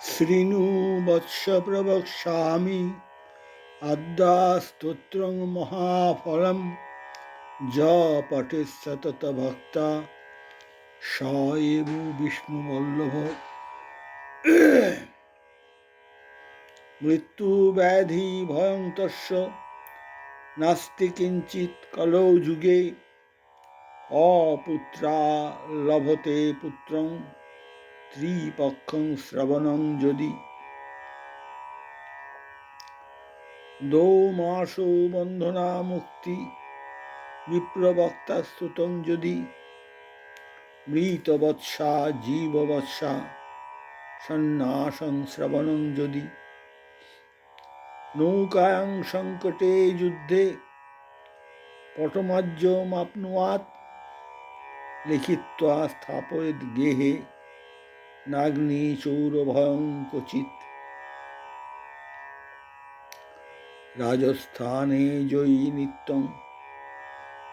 শৃণু বৎস প্রবক্ষ্যামি আদ্যাস্তোত্রং মহাফলম য পঠে সতত ভক্তা স এব বিষ্ণু বল্লভ মৃত্যু ব্যাধি ভয়ঙ্কস্য নাস্তি কিঞ্চিত কলৌ যুগে অপুত্রা লভতে পুত্রং। ত্রিপক্ষং শ্রবণং যদি। দৌমাসো বন্ধনা মুক্তি, বিপ্রবক্তা স্তুতং যদি। মৃতবৎসা, জীববৎসা, সন্ন্যাসং শ্রবণং যদি। নৌকায়াং সংকটে যুদ্ধে পটমাজ্যমাপ্নুয়াত লিখিত্বা স্থাপয়েদ গেহে। নাগ্নি চৌরভয়ং ক্বচিৎ রাজস্থানে জয়ী নিত্যং,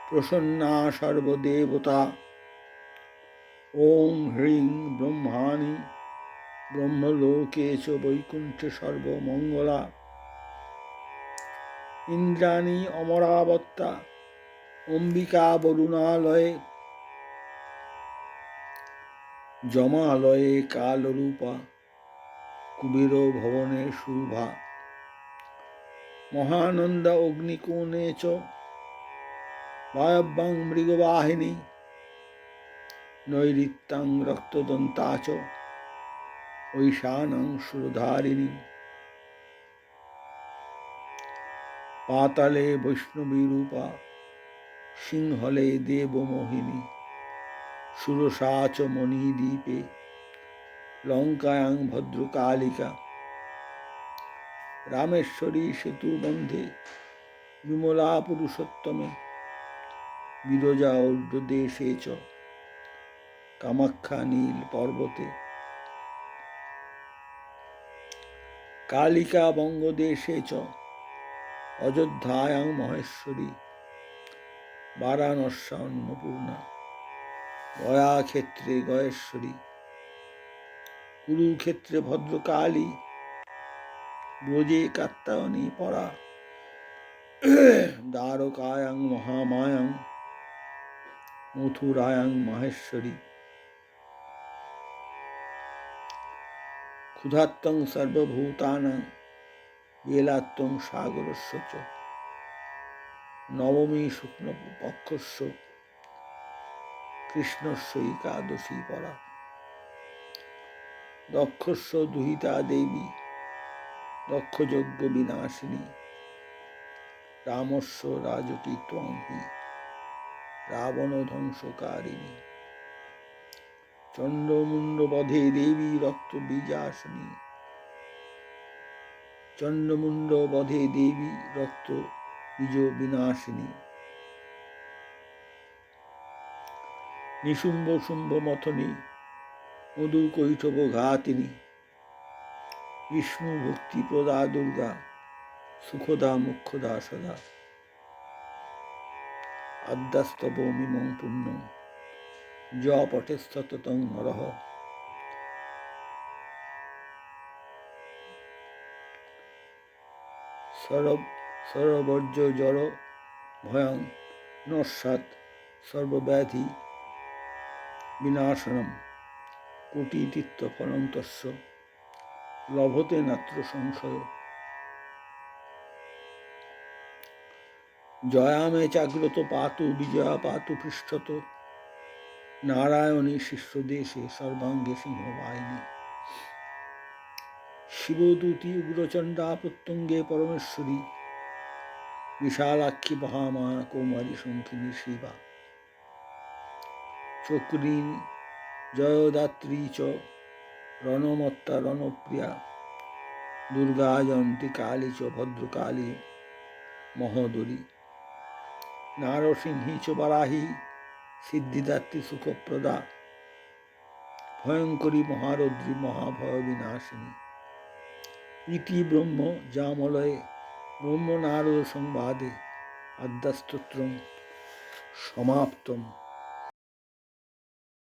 প্রসন্না সর্বদেবতা। ওং হ্রিং ব্রহ্মাণি ব্রহ্মলোকে চ বৈকুণ্ঠে সর্বমঙ্গলা। ইন্দ্রাণী অমরাবত্তা অম্বিকা বরুণালয়ে জমালয়ে কালরূপা, কুবের ভবনে শুভা মহানন্দ অগ্নিকোণে চ, বায়ব্যাং মৃগবাহিনী নৈরিত্যাং রক্তদন্তা চ, ঐশানাং সুরধারিণী। পাতালে বৈষ্ণবী রূপা সিংহলে দেবমোহিনী। সুরসা চ মণিদ্বীপে, লঙ্কায়াং ভদ্রকালিকা, রামেশ্বরী সেতু বন্ধে বিমলা পুরুষোত্তমে বিরজা ঔর্ধ্বদেশে চ, কামাখ্যা নীল পর্বতে। কালিকা বঙ্গদেশে চ, অযোধ্যায়াং মহেশ্বরী, বারাণস্যা অন্নপূর্ণা। গয়াক্ষেত্রে গয়েশ্বরী, কুরুক্ষেত্রে ভদ্রকালী, ব্রজে কাত্তায়নী পরা, দ্বারকায়াং মহামায়াং, মথুরায়াং মাহেশ্বরী। ক্ষুধাত্তং সর্বভূতানাং, বেলাত্তং সাগরস্য নবমী শুক্ল পক্ষস্য কৃষ্ণস্য একাদশী পরা। দক্ষস্য দুহিতা দেবী, দক্ষযজ্ঞ বিনাশিনী। রামস্য রাজকী ত্বংহি রাবণ ধ্বংসকারিণী চন্দ্রমুণ্ড বধে দেবী রক্ত বীজাসনী চন্দ্রমুণ্ড বধে দেবী রক্ত বীজ বিনাশিনী নিশুম্ভ শুম্ভ মথনী, মধু কৈঠব ঘাতিনী, বিষ্ণু ভক্তি প্রদা দুর্গা, সুখদা মুখ্যদা সদা। আদ্যাস্তব মিমং পুণ্য য পটে সততং নরহ। সরব সরবর্য জড় ভয়ং নস্যাৎ সর্বব্যাধি বিনাশনম কোটিতীর্থ ফলন্তস্য লভতে নাত্র সংশয়। জয়ামে জাগ্রত পাতু বিজয়া পাতু পৃষ্ঠত, নারায়ণী শিষ্যদেশে সর্বাঙ্গে সিংহবাহিনী। শিবদূতি উগ্রচণ্ডা প্রত্যঙ্গে পরমেশ্বরী, বিশালাক্ষী মহামা কৌমারী শঙ্খিনী শিবা। চক্রী জয়দাত্রী চ, রণমত্তা রণপ্রিয়া, দুর্গা জয়ন্তী কালী চ, ভদ্রকালী মহোদরী। নারসিংহী চ, বারাহী সিদ্ধিদাত্রী সুখপ্রদা, ভয়ঙ্করী মহারদ্রী মহাভয় বিনাশিনী ইতি ব্রহ্ম জামলয়ে, ব্রহ্মনারদ সংবাদে আদ্যাস্তোত্রম সমাপ্তম।